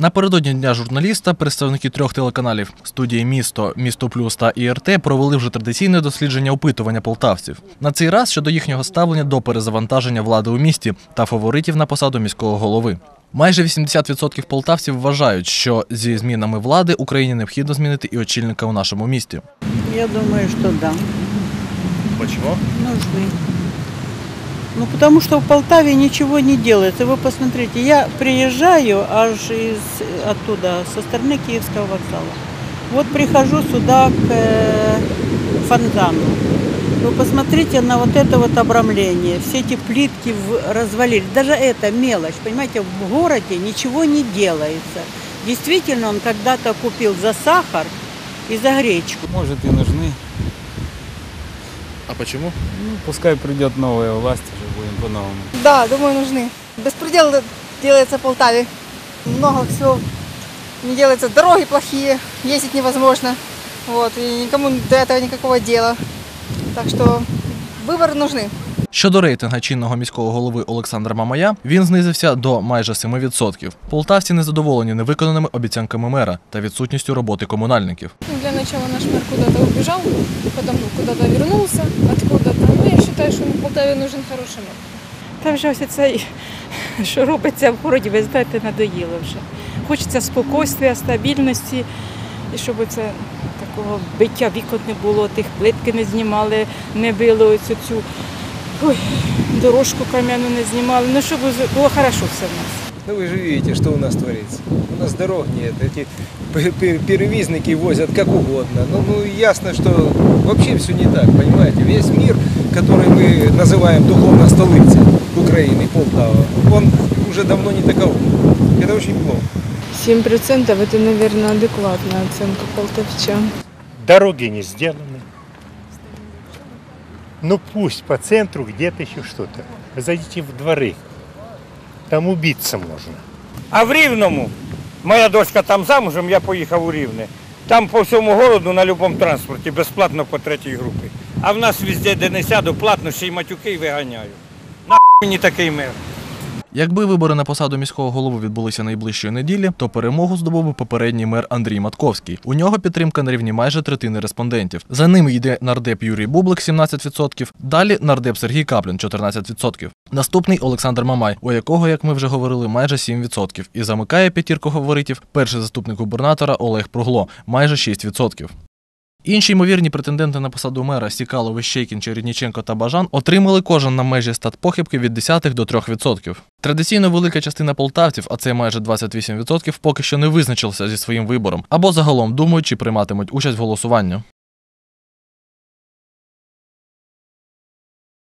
Напередодні дня журналіста представники трьох телеканалів студії Місто, Місто Плюс та ІРТ провели вже традиційне дослідження опитування полтавців. На цей раз щодо їхнього ставлення до перезавантаження влади у місті та фаворитів на посаду міського голови. Майже 80% полтавців вважають, що зі змінами влади Україні необхідно змінити і очільника у нашому місті. Я думаю, что да, Чому? нужны. Ну, потому что в Полтаве ничего не делается. Вы посмотрите, я приезжаю аж из оттуда, со стороны Киевского вокзала. Вот прихожу сюда к э, фонтану. Вы посмотрите на вот это вот обрамление. Все эти плитки в- развалили. Даже это мелочь. Понимаете, в городе ничего не делается. Действительно, он когда-то купил за сахар и за гречку. Может и нужны. А чому? Ну, пускай придет новая власть, уже по-новому. Да, думаю, нужны. Беспредел делается в Полтаве. Много всего не делается. Дороги плохие, ездить невозможно. Вот, и никому до этого никакого дела. Так что выборы нужны. Щодо рейтинга чинного міського голови Олександра Мамая, він знизився до майже 7%. Полтавці незадоволені невиконаними обіцянками мера та відсутністю роботи комунальників. Ну, Для начала наш мэр куда-то убежал, потом куда-то вернулся, откуда-то. Ну, я считаю, что в Полтаве нужен хороший мэр. Та вже ось це, що робиться в городі, ви знаєте, надоїло вже. Хочеться спокійствия, стабільності, і щоб це такого биття вікон не було, тих плитки не знімали, не били оцю цю ой, дорожку кам'яну не знімали. Ну, щоб було хорошо все в нас. Ну вы же видите, что у нас творится. У нас дорог нет, эти пе- пе- перевізники возят как угодно. Ну, ну ясно, что вообще все не так, понимаете. Весь мир, который мы называем духовной столицей Украины, Полтава, он уже давно не таков. Это очень плохо. 7% это, наверное, адекватная оценка полтавчан. дороги не сделаны. Ну пусть по центру где-то еще что-то. Вы зайдите в дворы, там убиться можно. А в Рівному, моя дочка там замужем, я поїхав у Рівне. Там по всьому городу на будь-якому транспорті безплатно по третій групі. А в нас везде, де не сяду, платно ще й матюки й виганяю. Мені такий мир. Якби вибори на посаду міського голови відбулися найближчої неділі, то перемогу здобув би попередній мер Андрій Матковський. У нього підтримка на рівні майже третини респондентів. За ним йде нардеп Юрій Бублик 17%, далі нардеп Сергій Каплін 14%. Наступний Олександр Мамай, у якого, як ми вже говорили, майже 7%. І замикає п'ятірку фаворитів перший заступник губернатора Олег Пругло майже 6%. Інші ймовірні претенденти на посаду мера Сікало, Вищейкін, Чередніченко та Бажан отримали кожен на межі статпохибки від 10 до 3%. Традиційно велика частина полтавців, а це майже 28%, поки що не визначилася зі своїм вибором або загалом думають, чи прийматимуть участь в голосуванні.